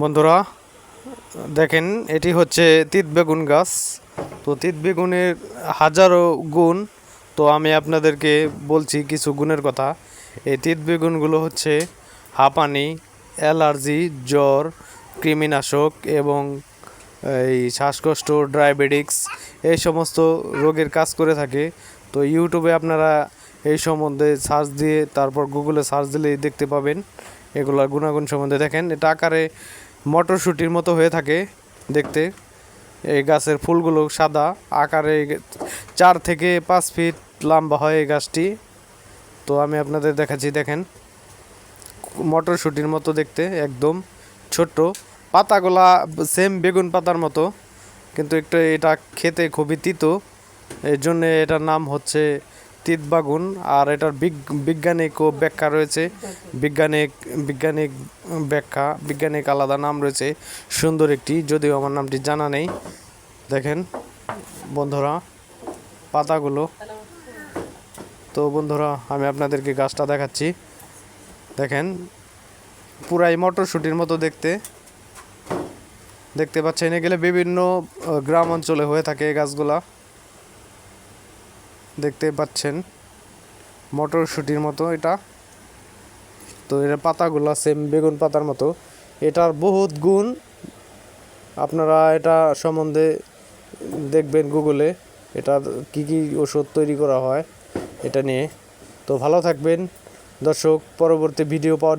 বন্ধুরা, দেখেন, এটি হচ্ছে তিত বেগুন গাছ। তো তিত বেগুনের হাজারো গুণ, তো আমি আপনাদেরকে বলছি কিছু গুণের কথা। এই তিত বেগুনগুলো হচ্ছে হাঁপানি, অ্যালার্জি, জ্বর, কৃমিনাশক এবং এই শ্বাসকষ্ট, ডায়াবেটিক্স, এই সমস্ত রোগের কাজ করে থাকে। তো ইউটিউবে আপনারা এই সম্বন্ধে সার্চ দিয়ে তারপর গুগলে সার্চ দিলেই দেখতে পাবেন। এগুলোর গুণাগুণ সম্বন্ধে দেখেন। এটা আকারে মটরশুঁটির মতো হয়ে থাকে দেখতে। এই গাছের ফুলগুলো সাদা। আকারে চার থেকে পাঁচ ফিট লম্বা হয় এই গাছটি। তো আমি আপনাদের দেখাচ্ছি, দেখেন। মটরশুঁটির মতো দেখতে, একদম ছোট্ট। পাতাগুলা সেম বেগুন পাতার মতো। কিন্তু একটু এটা খেতে খুবই তিতো। এর জন্য এটার নাম হচ্ছে তিত বাগুন আর এটার বৈজ্ঞানিক ও ব্যাখ্যা রয়েছে। বৈজ্ঞানিক বৈজ্ঞানিক ব্যাখ্যা, বৈজ্ঞানিক আলাদা নাম রয়েছে। সুন্দর একটি, যদিও আমার নামটি জানা নেই। দেখেন, বন্ধুরা, পাতাগুলো। তো বন্ধুরা, আমি আপনাদেরকে গাছটা দেখাচ্ছি। দেখেন, পুরাই মটরশুঁটির মতো দেখতে। দেখতে পাচ্ছেন, এগুলো বিভিন্ন গ্রাম অঞ্চলে হয়ে থাকে এই গাছগুলা। দেখতে পাচ্ছেন। মটরশুঁটির মতো এটা। তো এর পাতাগুলা সেম বেগুন পাতার মতো। এটার বহুত গুণ আপনারা এটা সম্বন্ধে দেখবেন গুগলে। এটা কি কি ওষুধ তৈরি করা হয়, এটা নিয়ে। তো ভালো থাকবেন। দর্শক, পরবর্তী ভিডিও পাওয়ার